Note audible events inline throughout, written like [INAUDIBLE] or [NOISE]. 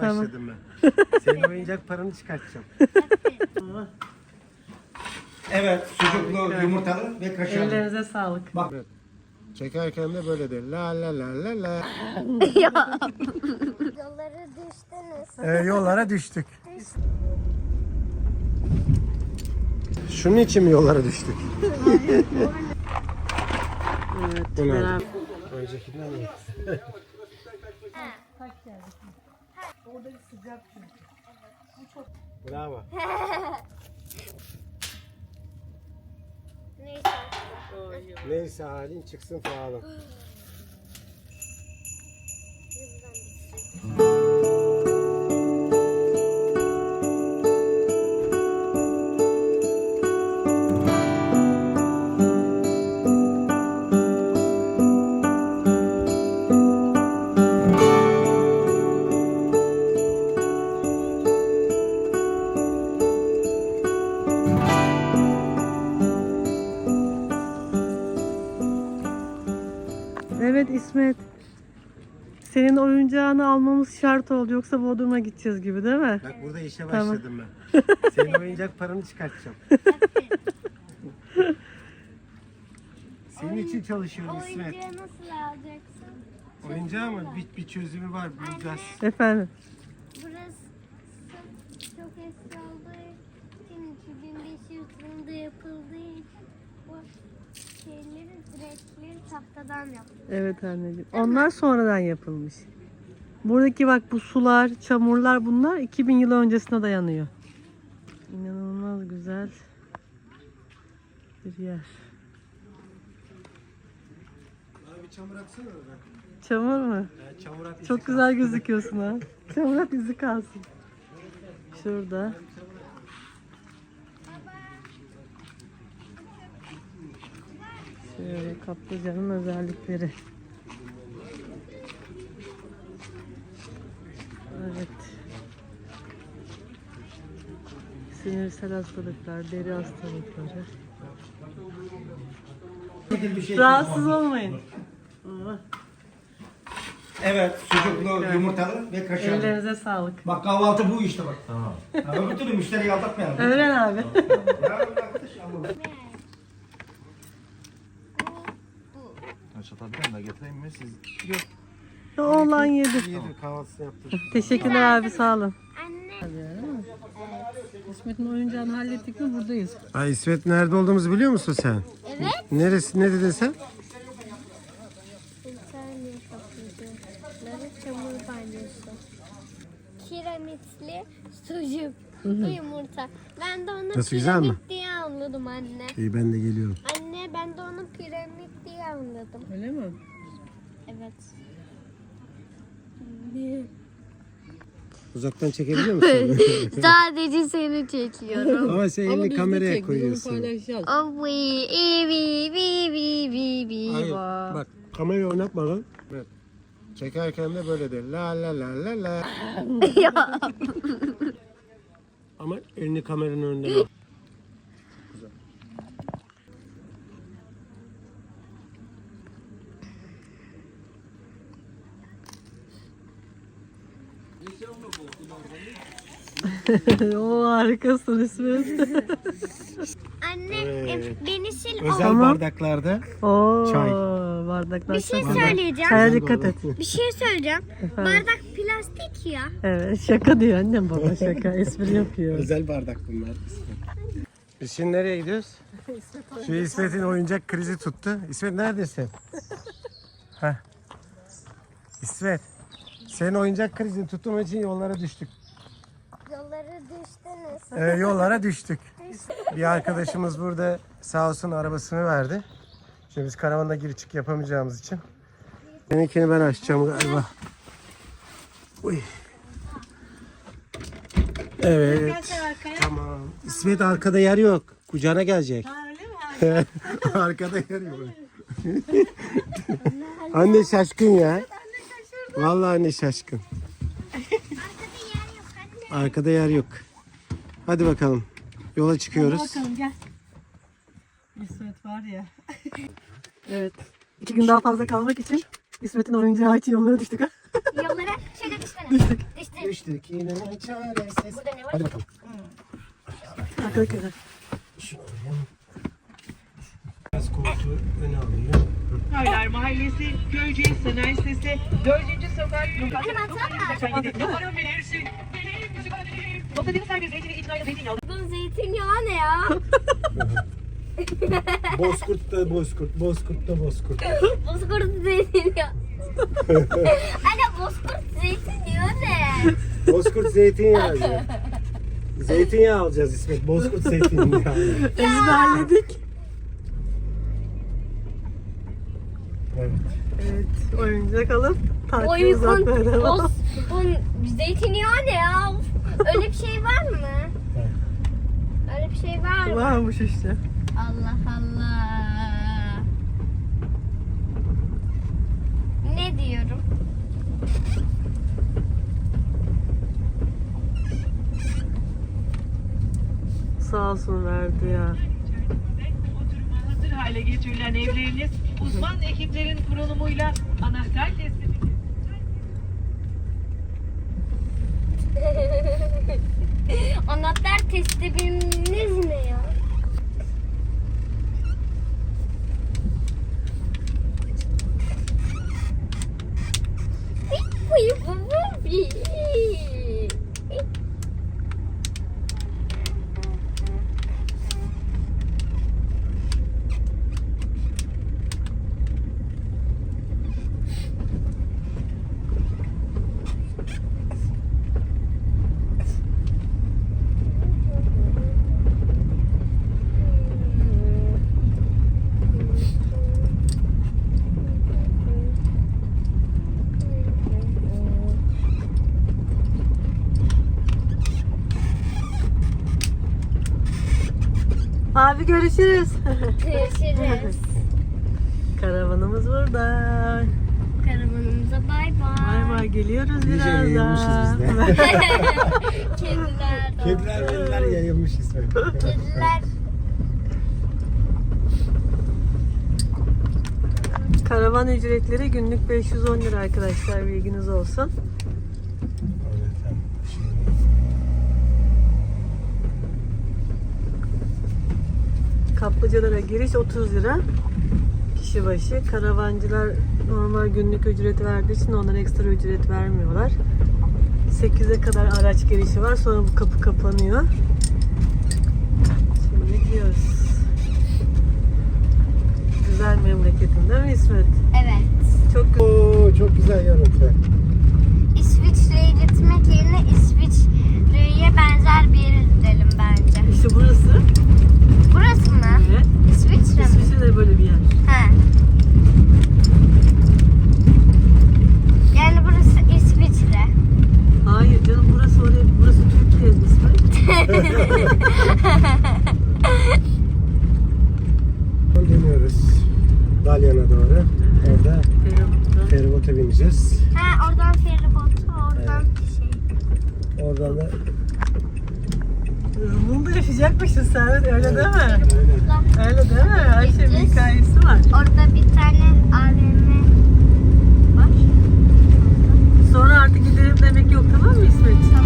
Tamam. Başladım ben. Senin oyuncak paranı çıkartacağım. Evet, sucuklu, yumurtalı ve kaşarlı. Ellerinize sağlık. Bak. Çekerken de böyle der. La la la la la. [LAUGHS] Yolları düştünüz. Ee, yollara düştük. Şunun için mi yollara düştük? Evet, Bu. Öncekinden mi? Bravo. [LAUGHS] Neyse. Neyse halin çıksın falan. [LAUGHS] İsmet. Senin oyuncağını almamız şart oldu. Yoksa Bodrum'a gideceğiz gibi değil mi? Bak burada işe Tamam. başladım ben. [LAUGHS] Senin oyuncak paranı çıkartacağım. Senin için çalışıyorum İsmet. Oyuncağı nasıl alacaksın? Oyuncağı mı? Bir, bir çözümü var bulacağız. Efendim. Burası çok eski olduğu için 2500 yılında yapıldığı için bu direkleri tahtadan yapıldı. Evet anneciğim. Onlar sonradan yapılmış. Buradaki bak bu sular, çamurlar bunlar 2000 yıl öncesine dayanıyor. İnanılmaz güzel bir yer. Abi çamur atsana orada. Çamur mu? Ya, çamur at. Çok güzel gözüküyorsun ha. Çamur at izi kalsın. Şurada. Şöyle kaplıcanın özellikleri. Evet. Sinirsel hastalıklar, deri hastalıkları. Şey Rahatsız olmayın. Evet, sucuklu, yumurtalı ve kaşarlı. Ellerinize sağlık. Bak kahvaltı bu işte bak. Tamam. Öbür türlü müşteriyi aldatmayalım. Öğren abi. Ya arkadaş Allah. Çataldan da getireyim mi siz? Oğlan yedi. Yedi kahvaltısını yaptım. [LAUGHS] Teşekkürler abi sağ olun. Anne İsmet'in oyuncağını hallettik mi buradayız. Ay İsmet nerede olduğumuzu biliyor musun sen? Evet. Neresi ne dedin sen? İnternet kaplıcaları çamur banyosu. Kiremitli sucuk. yumurta. Ben de onu Nasıl, güzel mi? piramit diye anladım anne. İyi ben de geliyorum. Anne ben de onu piramit diye anladım. Öyle mi? Evet. Uzaktan çekebiliyor musun? [LAUGHS] [LAUGHS] Sadece seni çekiyorum. Ama sen elini kameraya koyuyorsun. paylaşacağız. Ovi, evi, vi, vi, vi, vi, Hayır bak kamerayı oynatma lan. Evet. Çekerken de böyle der. La la la la la. [LAUGHS] Ama elini kameranın önünden al. [LAUGHS] o harikasın İsmet. [LAUGHS] Anne Evet. e, beni sil. Özel Tamam. bardaklarda Oo, Çay. bardaklar Bir şey çok güzel. söyleyeceğim. Çaya dikkat et. Bir şey söyleyeceğim. Efendim. Bardak plastik ya. Evet şaka diyor annem baba şaka espri yapıyor. özel bardak bunlar. Biz şimdi nereye gidiyoruz? Şu İsmet'in oyuncak krizi tuttu. İsmet neredesin? Heh. İsmet. Senin oyuncak krizini tuttuğum için yollara düştük. Ee, yollara düştük. Bir arkadaşımız burada sağ olsun arabasını verdi. Şimdi biz karavanda gir çık yapamayacağımız için. Benimkini ben açacağım galiba. Uy. Evet. Tamam. İsmet arkada yer yok. Kucağına gelecek. [LAUGHS] arkada yer yok. anne şaşkın ya. Vallahi anne şaşkın. Arkada yer yok. Hadi bakalım. Yola çıkıyoruz. Bakalım gel. İsmet var ya. [LAUGHS] evet. İki gün daha fazla kalmak için İsmet'in oyuncağı için yollara düştük ha. [LAUGHS] Yollara şöyle düştüne. Düştük. Düştük. Düştük yine çaresiz. Burada ne var? Hadi bakalım. Arkadaşlar. Alayım. Biraz koltuğu öne alayım. Haylar Mahallesi, Köyceğiz Sanayi Sitesi, 4. Sokak, Hemen Numara Numara verirsin. Her bir itinayla zeytinyağı. Bu zeytinyağı ne ya? [LAUGHS] Bozkurt da bozkurt, bozkurt da bozkurt. Bozkurt zeytinyağı. [LAUGHS] Anne bozkurt zeytinyağı ne? Bozkurt zeytinyağı. diyor. Zeytinyağı alacağız İsmet. Bozkurt zeytinyağı. [LAUGHS] Ezberledik. Evet. Evet. Oyuncak alıp tatile Oy uzatmaya devam. zeytinyağı ne ya? Öyle bir şey var mı? Evet. Öyle bir şey var mı? Varmış işte. Allah Allah. Ne diyorum? Sağ olsun verdi ya. Oturuma hazır hale getirilen evleriniz uzman ekiplerin kurulumuyla anahtar teslim [LAUGHS] Anahtar tesliminiz ne ya? Görüşürüz. Görüşürüz. Karavanımız burada. Karavanımıza bay Bay bay. bay geliyoruz İyice yayılmışız birazdan. biz de. [LAUGHS] Kediler Kediler mediler yayılmış İsmet. Kediler. Karavan ücretleri günlük 510 lira arkadaşlar bilginiz olsun. Evet, hem şimdi Kaplıcalara giriş 30 lira kişi başı. Karavancılar normal günlük ücret verdiği için onlara ekstra ücret vermiyorlar. 8'e kadar araç girişi var. Sonra bu kapı kapanıyor. Şimdi gidiyoruz. Güzel memleketin değil mi İsmet? Evet. Çok güzel. Oo, çok güzel görüntü. İsviçre'ye gitmek yerine İsviçre'ye benzer bir yere gidelim bence. İşte burası. Burası mı? Evet. İsviçre mi? İsviçre'de böyle bir yer. He. Yani burası İsviçre. Hayır canım burası oraya, burası Türkiye İsmet. [LAUGHS] Dönüyoruz Dalyan'a doğru. Orada feribota bineceğiz. Ha oradan feribot, oradan şey. Oradan da yaşayacakmışsın sen öyle değil mi? Öyle değil mi? Her şeyin bir hikayesi var. Orada bir tane AVM var. Sonra artık gidelim demek yok tamam mı İsmet?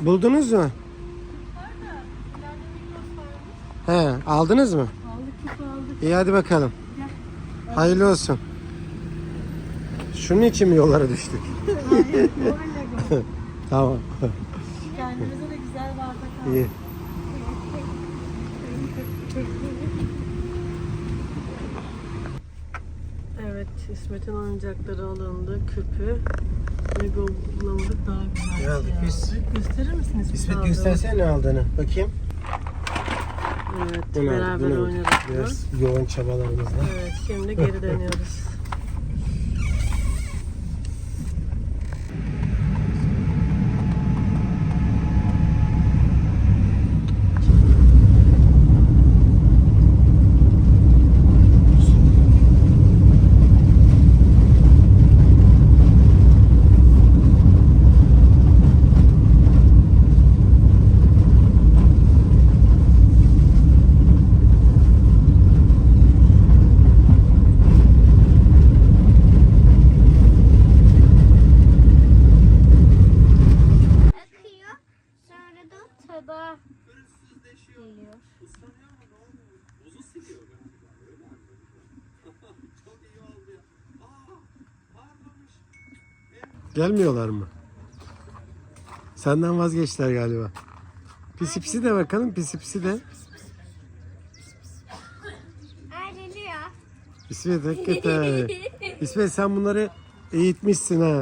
Buldunuz mu? He, aldınız mı? Aldık aldık. İyi hadi bakalım. Hayırlı olsun. Şunun için mi yollara düştük? [LAUGHS] [LAUGHS] tamam. Kendimize de güzel bardak aldık. İyi. Evet, İsmet'in oyuncakları alındı. Küpü. Bulamadık daha güzel. Ne aldık biz? Gösterir misiniz? İsmet göstersene ne aldığını. Bakayım. Evet, Bunu aldık, beraber bunu aldık. oynadık. Biraz yoğun çabalarımızla. Evet, şimdi geri dönüyoruz. [LAUGHS] da geliyor. [LAUGHS] Gelmiyorlar mı? Senden vazgeçtiler galiba. Pisi pisi de bakalım pisi pisi de. Aa geliyor. İsmet hakikaten. İsmet sen bunları eğitmişsin ha. Aa,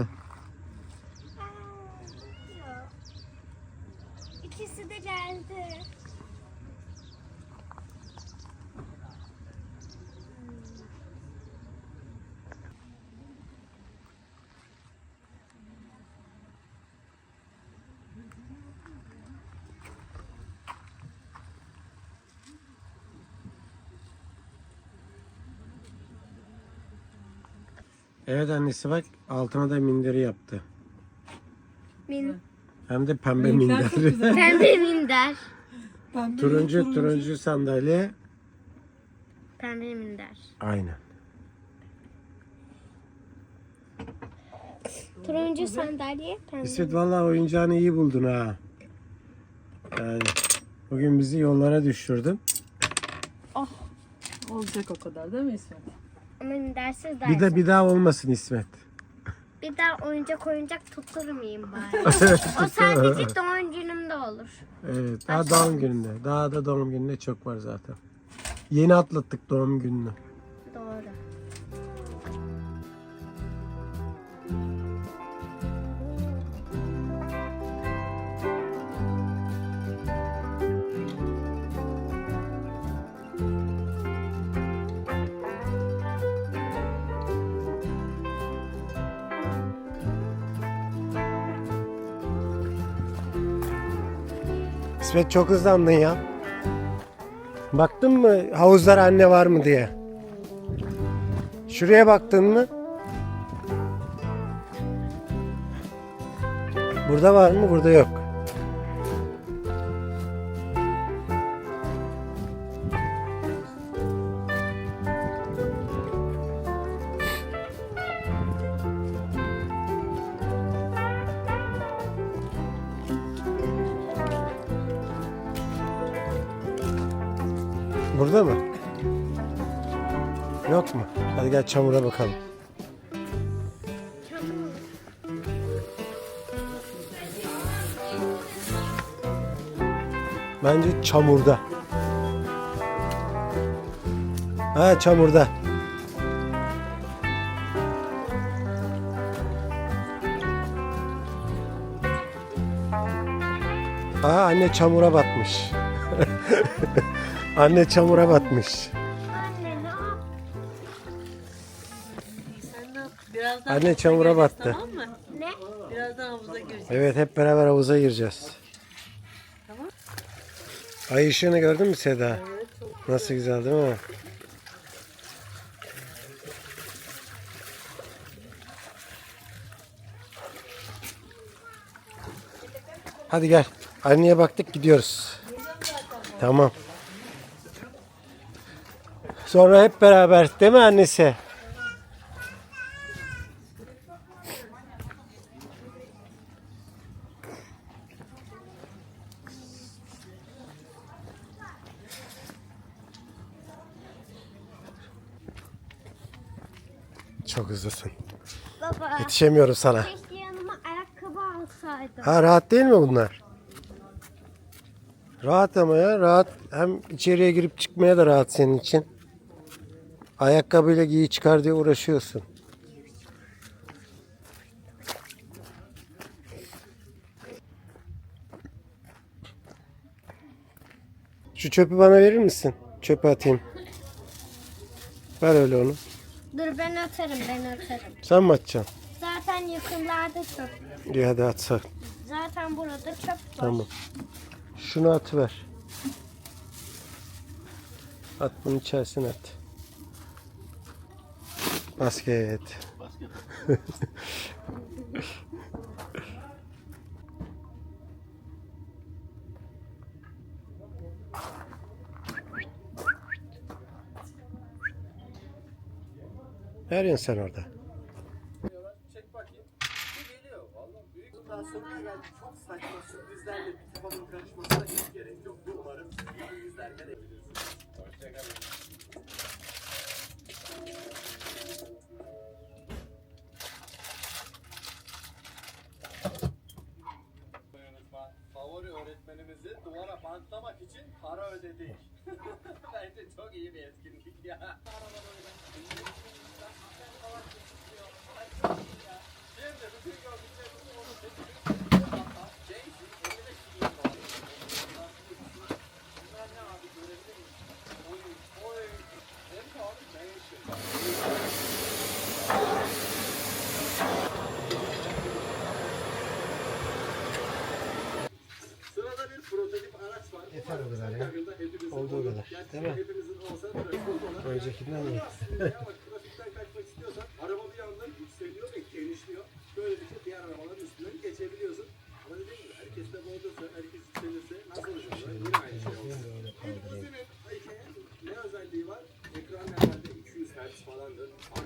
yok. İkisi de geldi. Evet annesi bak altına da minderi yaptı. Min. Hem de pembe [LAUGHS] minder. Pembe minder. turuncu turuncu sandalye. Pembe minder. Aynen. Turuncu sandalye. Pembe. İsmet vallahi oyuncağını iyi buldun ha. Yani bugün bizi yollara düşürdün. Olacak o kadar değil mi İsmet? Ama mindersiz Bir de bir daha olmasın İsmet. Bir daha oyuncak oyuncak tutturmayayım bari. [LAUGHS] o sadece doğum günümde olur. Evet daha doğum gününde. Daha da doğum gününde çok var zaten. Yeni atlattık doğum gününü. İsmet çok hızlandın ya. Baktın mı havuzlar anne var mı diye? Şuraya baktın mı? Burada var mı? Burada yok. Çamura bakalım. Bence çamurda. Ha çamurda. Aa anne çamura batmış. [LAUGHS] anne çamura batmış. Anne çamura battı. tamam mı? Ne? Birazdan havuza gireceğiz. Evet hep beraber havuza gireceğiz. Ay ışığını gördün mü Seda? Nasıl güzel değil mi? Hadi gel. Anneye baktık gidiyoruz. Tamam. Sonra hep beraber değil mi annesi? Çok hızlısın. Baba. Yetişemiyorum sana. Keşke yanıma ayakkabı alsaydım. Ha rahat değil mi bunlar? Rahat ama ya rahat. Hem içeriye girip çıkmaya da rahat senin için. Ayakkabıyla giy çıkar diye uğraşıyorsun. Şu çöpü bana verir misin? Çöpü atayım. Ver öyle onu. Dur ben atarım ben atarım. Sen mi atacaksın? Zaten yakınlarda çöp. İyi hadi atsa. Zaten burada çöp var. Tamam. Şunu atıver. At bunu içerisine at. Basket. [LAUGHS] Ne arıyorsun sen orada?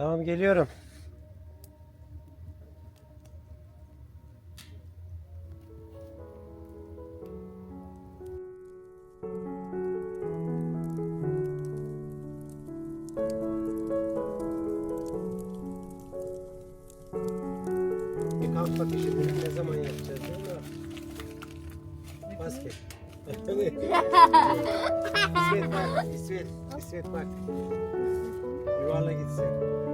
Tamam geliyorum. Kamp bakışı ne zaman yapacağız değil mi? Basket. [LAUGHS] İsmet bak, İsmet, İsmet bak. Yuvarla gitsin.